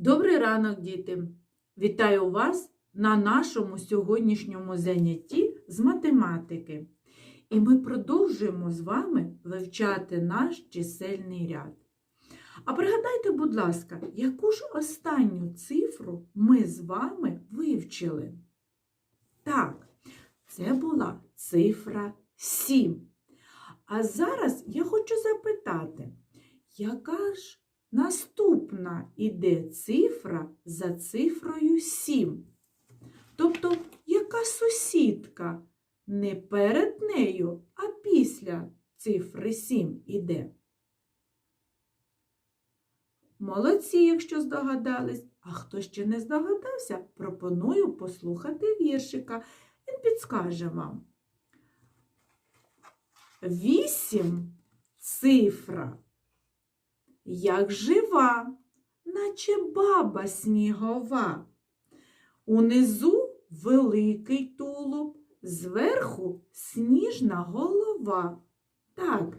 Добрий ранок, діти! Вітаю вас на нашому сьогоднішньому занятті з математики. І ми продовжуємо з вами вивчати наш чисельний ряд. А пригадайте, будь ласка, яку ж останню цифру ми з вами вивчили? Так, це була цифра 7. А зараз я хочу запитати, яка ж Наступна іде цифра за цифрою 7. Тобто, яка сусідка не перед нею, а після цифри 7 іде. Молодці, якщо здогадались. А хто ще не здогадався, пропоную послухати віршика. Він підскаже вам. Вісім цифра як жива, наче баба снігова. Унизу великий тулуб, зверху сніжна голова. Так,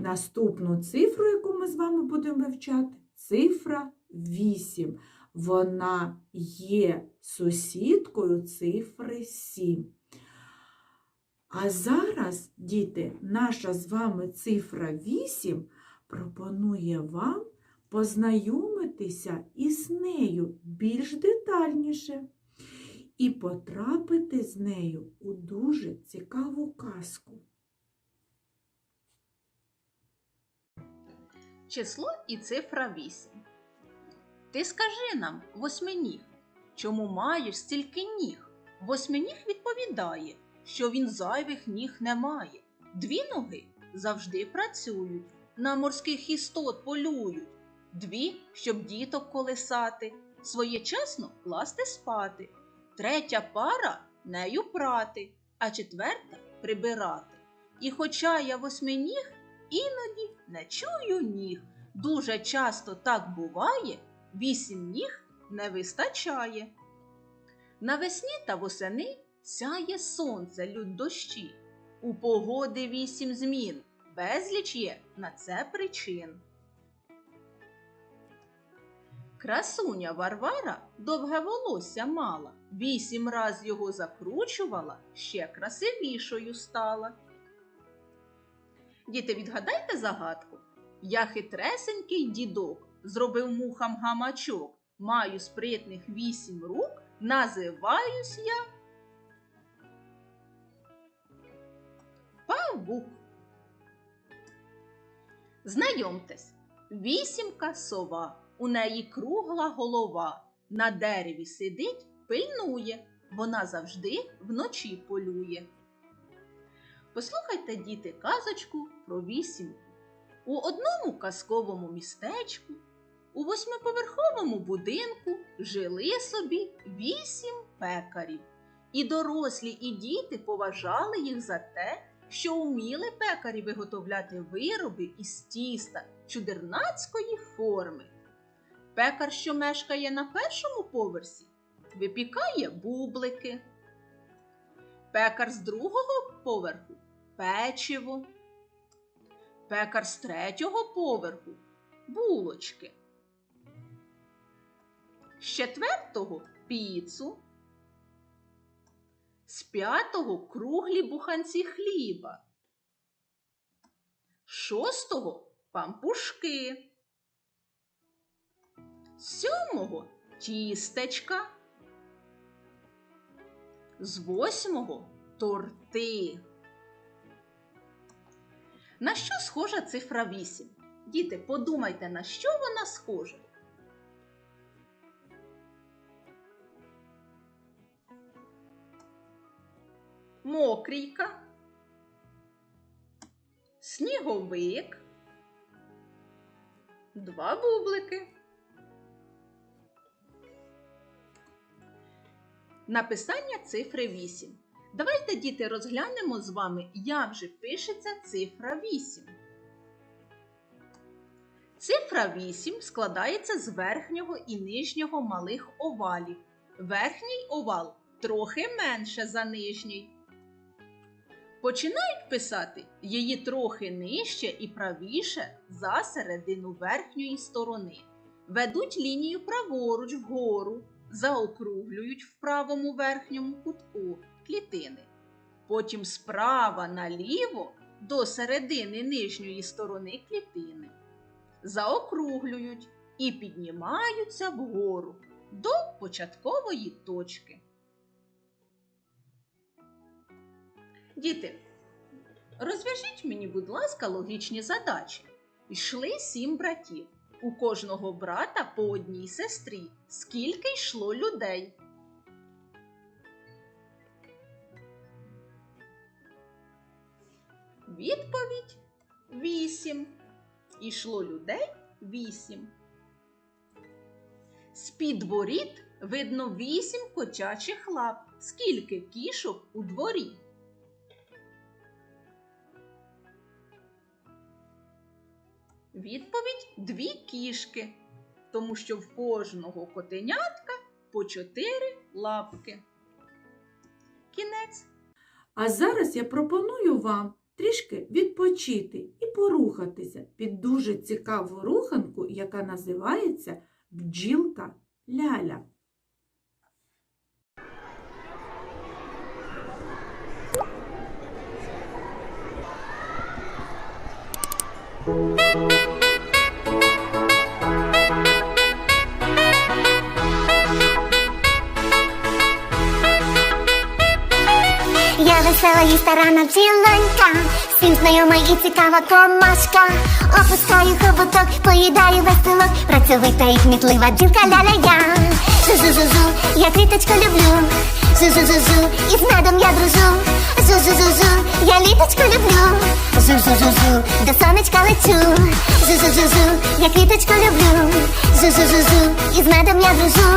наступну цифру, яку ми з вами будемо вивчати, цифра 8. Вона є сусідкою цифри 7. А зараз, діти, наша з вами цифра 8 пропонує вам познайомитися із нею більш детальніше і потрапити з нею у дуже цікаву казку. Число і цифра 8. Ти скажи нам, восьминіг, чому маєш стільки ніг? Восьминіг відповідає, що він зайвих ніг не має. Дві ноги завжди працюють, на морських істот полюють. Дві, щоб діток колесати, своєчасно класти спати. Третя пара нею прати, а четверта прибирати. І хоча я восьминіг, іноді не чую ніг. Дуже часто так буває, вісім ніг не вистачає. Навесні та восени сяє сонце люд дощі. У погоди вісім змін, безліч є на це причин. Красуня Варвара довге волосся мала, вісім раз його закручувала, ще красивішою стала. Діти, відгадайте загадку. Я хитресенький дідок, зробив мухам гамачок, маю спритних вісім рук, називаюсь я Павук. Знайомтесь, вісімка сова, у неї кругла голова, на дереві сидить, пильнує, вона завжди вночі полює. Послухайте, діти, казочку про вісімку. У одному казковому містечку, у восьмиповерховому будинку жили собі вісім пекарів. І дорослі, і діти поважали їх за те, що вміли пекарі виготовляти вироби із тіста чудернацької форми. Пекар, що мешкає на першому поверсі, випікає бублики. Пекар з другого поверху печиво. Пекар з третього поверху булочки. З четвертого піцу. З п'ятого круглі буханці хліба. З шостого пампушки. З сьомого тістечка. З восьмого торти. На що схожа цифра 8? Діти, подумайте, на що вона схожа? Мокрійка, сніговик, два бублики. Написання цифри 8. Давайте, діти, розглянемо з вами, як же пишеться цифра 8. Цифра 8 складається з верхнього і нижнього малих овалів. Верхній овал трохи менше за нижній. Починають писати її трохи нижче і правіше за середину верхньої сторони. ведуть лінію праворуч вгору, заокруглюють в правому верхньому кутку клітини. Потім справа наліво до середини нижньої сторони клітини. Заокруглюють і піднімаються вгору до початкової точки. Діти, розв'яжіть мені, будь ласка, логічні задачі. Йшли сім братів. У кожного брата по одній сестрі. Скільки йшло людей? Відповідь вісім. Ішло людей вісім. З-під воріт видно вісім котячих лап. Скільки кішок у дворі? Відповідь дві кішки, тому що в кожного котенятка по чотири лапки. Кінець. А зараз я пропоную вам трішки відпочити і порухатися під дуже цікаву руханку, яка називається бджілка ляля. Весела і старана бджілонька, всім знайома і цікава комашка. Опускаю хоботок, поїдаю веселок, працьовита і кмітлива бджілка ляля я. Жу-жу-жу-жу, я квіточку люблю. Жу-жу-жу-жу, і з медом я дружу. Жу-жу-жу-жу, я літочку люблю. Жу-жу-жу-жу, до сонечка лечу. Жу-жу-жу-жу, я квіточку люблю. Жу-жу-жу-жу, і з медом я дружу.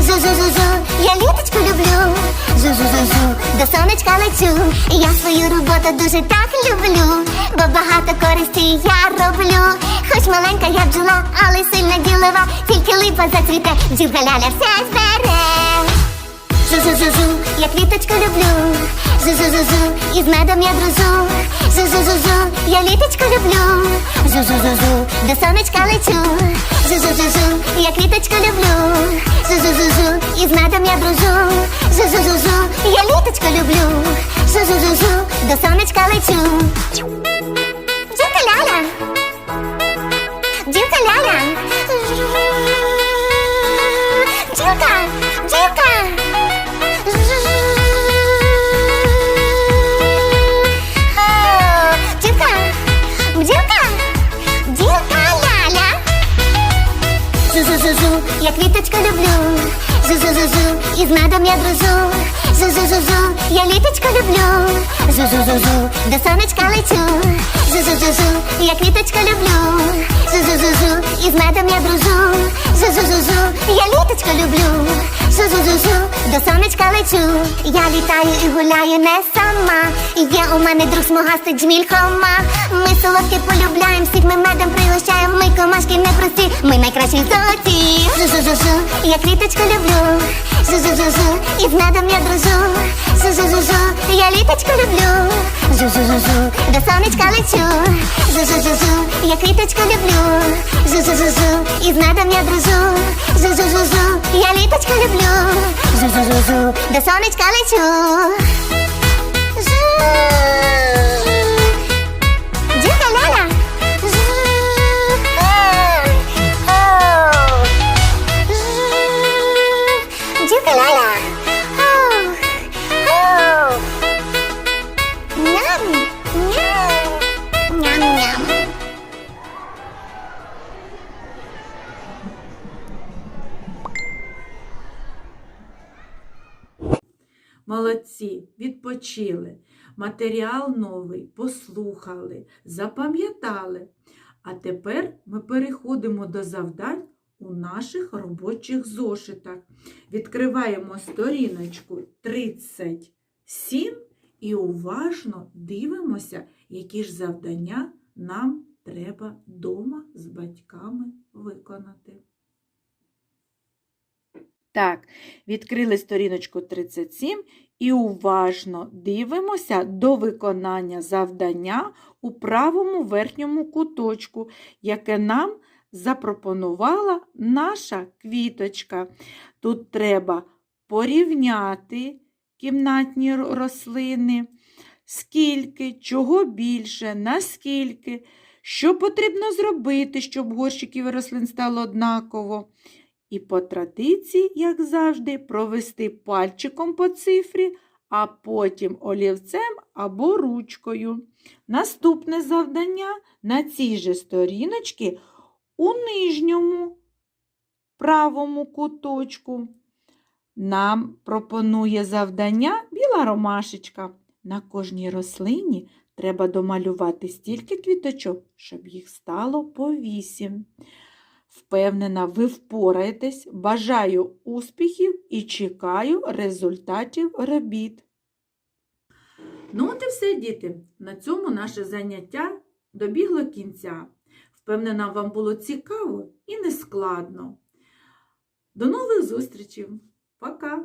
Жу-жу-жу-жу, я літочку люблю. Жу-жу-жу-жу, до сонечка лечу. Я свою роботу дуже так люблю, бо багато користі я роблю. Хоч маленька я бджола, але сильна ділова, тільки липа зацвіте, бджілка ляля все збере. Жу-жу-жу-жу, я квіточку люблю. Жу-жу-жу-жу, і з медом я дружу. Жу-жу-жу-жу, я літочку люблю. Жу-жу-жу-жу, до сонечка лечу. Жу-жу-жу-жу, я квіточку люблю. Жу-жу-жу-жу, і з медом я дружу. Жу-жу-жу-жу, я літочку люблю. Жу-жу-жу-жу, до сонечка лечу. Дівка ляля. Дівка ляля. Дівка. Дівка, Жу-жу-жу-жу, я квіточка люблю. Жу-жу-жу-жу, і медом я дружу. Жу-жу-жу-жу, я літочку люблю. Жу-жу-жу-жу, до сонечка лечу. Жу-жу-жу-жу, я квіточку люблю. Жу-жу-жу-жу, і з медом я дружу. Жу-жу-жу-жу, я літочку люблю. Жу-жу-жу-жу, до сонечка лечу. Я літаю і гуляю не сама. Є у мене друг смугастий джміль хома. Ми солодкі полюбляємо, всіх ми медом пригощаємо. Ми комашки непрості, ми найкращі золоті. Жу-жу-жу-жу, я квіточку люблю. Жу-жу-жу-жу, і з медом я дружу. Жу-жу-жу-жу, я літочку люблю. Жу-жу-жу-жу, до сонечка лечу. Жу-жу-жу-жу, я квіточку люблю. Жу-жу-жу-жу, і з я дружу. Жу-жу-жу-жу, я літочку люблю. Жу-жу-жу-жу, до сонечка лечу. Жу. Молодці, відпочили. Матеріал новий послухали, запам'ятали. А тепер ми переходимо до завдань у наших робочих зошитах. Відкриваємо сторіночку 37 і уважно дивимося, які ж завдання нам треба вдома з батьками виконати. Так, відкрили сторіночку 37 і уважно дивимося до виконання завдання у правому верхньому куточку, яке нам запропонувала наша квіточка. Тут треба порівняти кімнатні рослини, скільки, чого більше, наскільки, що потрібно зробити, щоб горщиків і рослин стало однаково. І по традиції, як завжди, провести пальчиком по цифрі, а потім олівцем або ручкою. Наступне завдання на цій же сторіночці у нижньому правому куточку. Нам пропонує завдання біла ромашечка. На кожній рослині треба домалювати стільки квіточок, щоб їх стало по вісім. Впевнена, ви впораєтесь. Бажаю успіхів і чекаю результатів робіт. Ну, от і все, діти. На цьому наше заняття добігло кінця. Впевнена, вам було цікаво і нескладно. До нових зустрічей! Пока!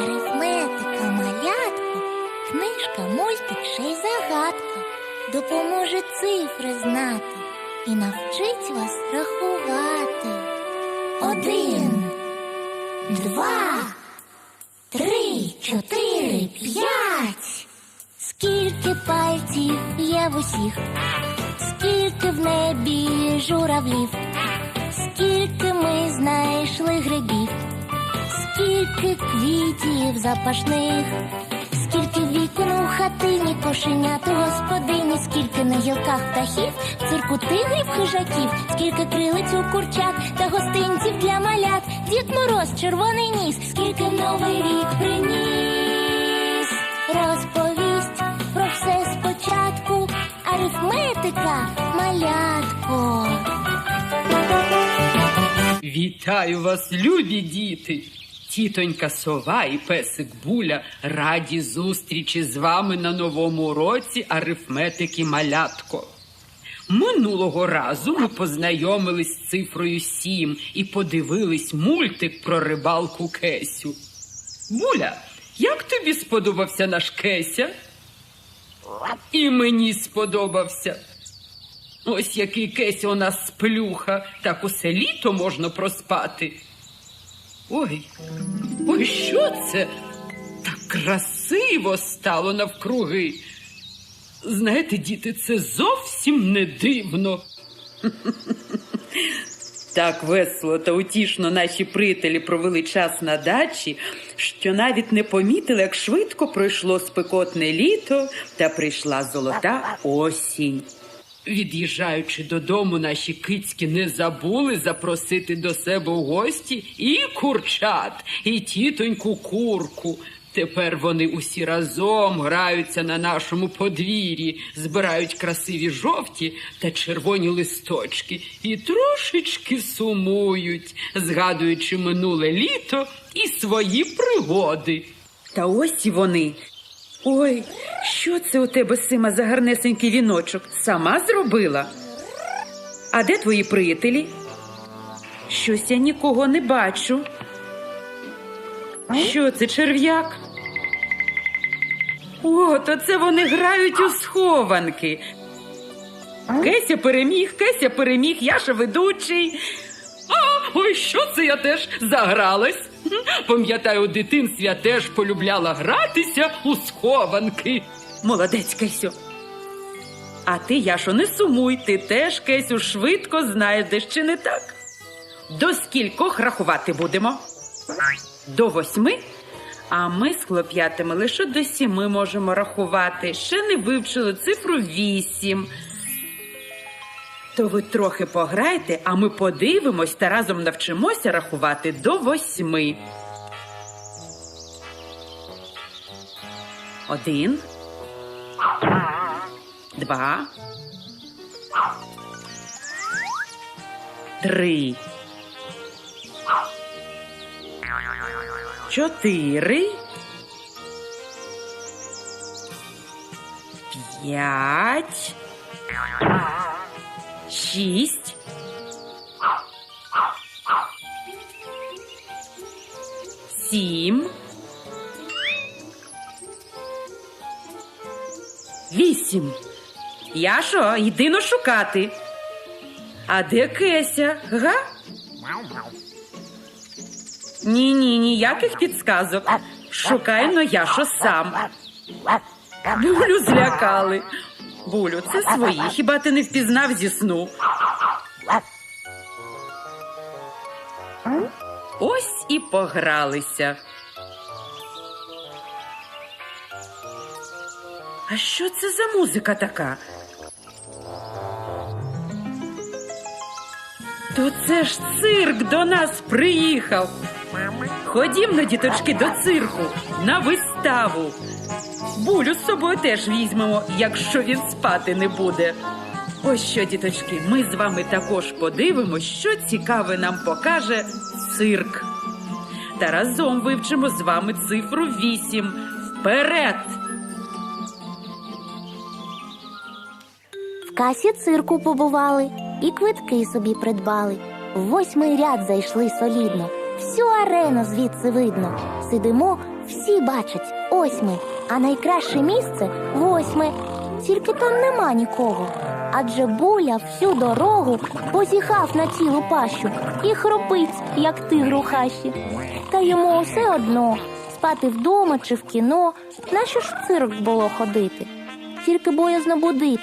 Арифметика, малятка, книжка, мультик, ще й загадка. Допоможе цифри знати і навчить вас рахувати. Один, два, три, чотири, п'ять. Скільки пальців є в усіх, скільки в небі журавлів, скільки ми знайшли грибів. Скільки квітів запашних, скільки вікон у хатині, кошенят у господині, скільки на гілках птахів, в цирку тигрів хижаків, скільки крилиць у курчат та гостинців для малят, Дід Мороз, червоний ніс, скільки новий рік арифметика, малятко. Вітаю вас, любі діти! Тітонька сова і песик Буля раді зустрічі з вами на новому уроці арифметики малятко. Минулого разу ми познайомились з цифрою сім і подивились мультик про рибалку Кесю. Буля, як тобі сподобався наш Кеся? І мені сподобався. Ось який Кеся у нас сплюха, так усе літо можна проспати. Ой, ой, що це? Так красиво стало навкруги. Знаєте, діти, це зовсім не дивно. Так весело та утішно наші приятелі провели час на дачі, що навіть не помітили, як швидко пройшло спекотне літо та прийшла золота осінь. Від'їжджаючи додому, наші кицьки не забули запросити до себе у гості і курчат, і тітоньку курку. Тепер вони усі разом граються на нашому подвір'ї, збирають красиві жовті та червоні листочки і трошечки сумують, згадуючи минуле літо і свої пригоди. Та ось і вони. Ой, що це у тебе, Сима, за гарнесенький віночок? Сама зробила? А де твої приятелі? Щось я нікого не бачу. Що це, черв'як? О, то це вони грають у схованки. Кеся переміг, Кеся переміг, я ж ведучий. А, ой, що це я теж загралась? Пам'ятаю, у дитинстві я теж полюбляла гратися у схованки. Молодець, Кесю. А ти, Яшо, не сумуй, ти теж, Кесю, швидко знайдеш, чи не так? До скількох рахувати будемо? До восьми? А ми з хлоп'ятами лише до сіми можемо рахувати. Ще не вивчили цифру вісім. То ви трохи пограйте, а ми подивимось та разом навчимося рахувати до восьми. Один. Два. Три. Чотири. П'ять. Шість. сім. Вісім. Яшо, йди но шукати. А де Кеся? Га? Ні, ні, ніяких підсказок. Шукай но Яшо сам. Булю злякали. Булю, це свої. Хіба ти не впізнав зі сну? Ось і погралися. А що це за музика така? То це ж цирк до нас приїхав. Ходім на діточки до цирку на виставу. Булю з собою теж візьмемо, якщо він спати не буде. Ось що, діточки, ми з вами також подивимось, що цікаве нам покаже цирк. Та разом вивчимо з вами цифру 8. Вперед! В касі цирку побували і квитки собі придбали. В восьмий ряд зайшли солідно. Всю арену звідси видно. Сидимо, всі бачать, ось ми, а найкраще місце восьме. Тільки там нема нікого. Адже буля всю дорогу позіхав на цілу пащу і хропить, як тигр у хащі. Та йому все одно спати вдома чи в кіно. Нащо ж в цирк було ходити? Тільки боязно будити.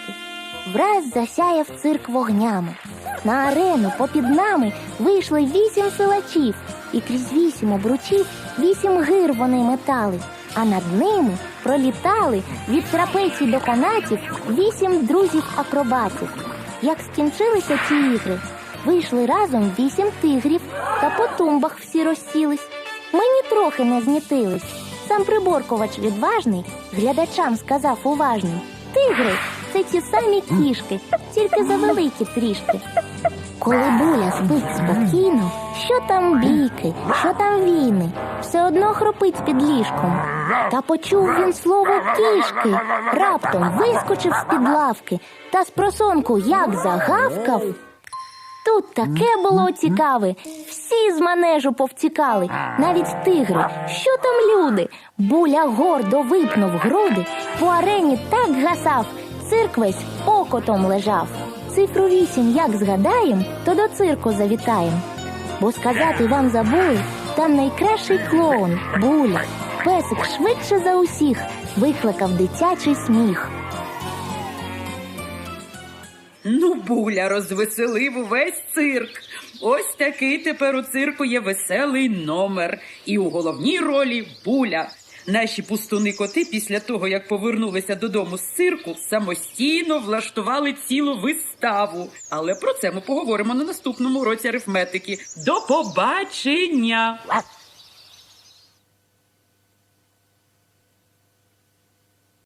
Враз засяяв цирк вогнями. На арену попід нами вийшли вісім силачів, і крізь вісім обручів вісім гир вони метали, а над ними пролітали від трапецій до канатів вісім друзів-акробатів. Як скінчилися ці ігри, вийшли разом вісім тигрів та по тумбах всі розсілись. Мені трохи не знітились. Сам приборкувач відважний глядачам сказав уважним: Тигри це ті самі кішки, тільки завеликі трішки. Коли буля спить спокійно, що там бійки, що там війни, все одно хропить під ліжком. Та почув він слово кішки, раптом вискочив з-під лавки та з просонку як загавкав. Тут таке було цікаве. Всі з манежу повтікали, навіть тигри. Що там люди? Буля гордо випнув груди, по арені так гасав, цирк весь окотом лежав. Цифру вісім, як згадаєм, то до цирку завітаєм. Бо сказати вам забули, там найкращий клоун буля. Песик швидше за усіх викликав дитячий сміх. Ну, буля розвеселив увесь цирк. Ось такий тепер у цирку є веселий номер. І у головній ролі буля. Наші пустуни коти після того, як повернулися додому з цирку, самостійно влаштували цілу виставу. Але про це ми поговоримо на наступному році арифметики. До побачення!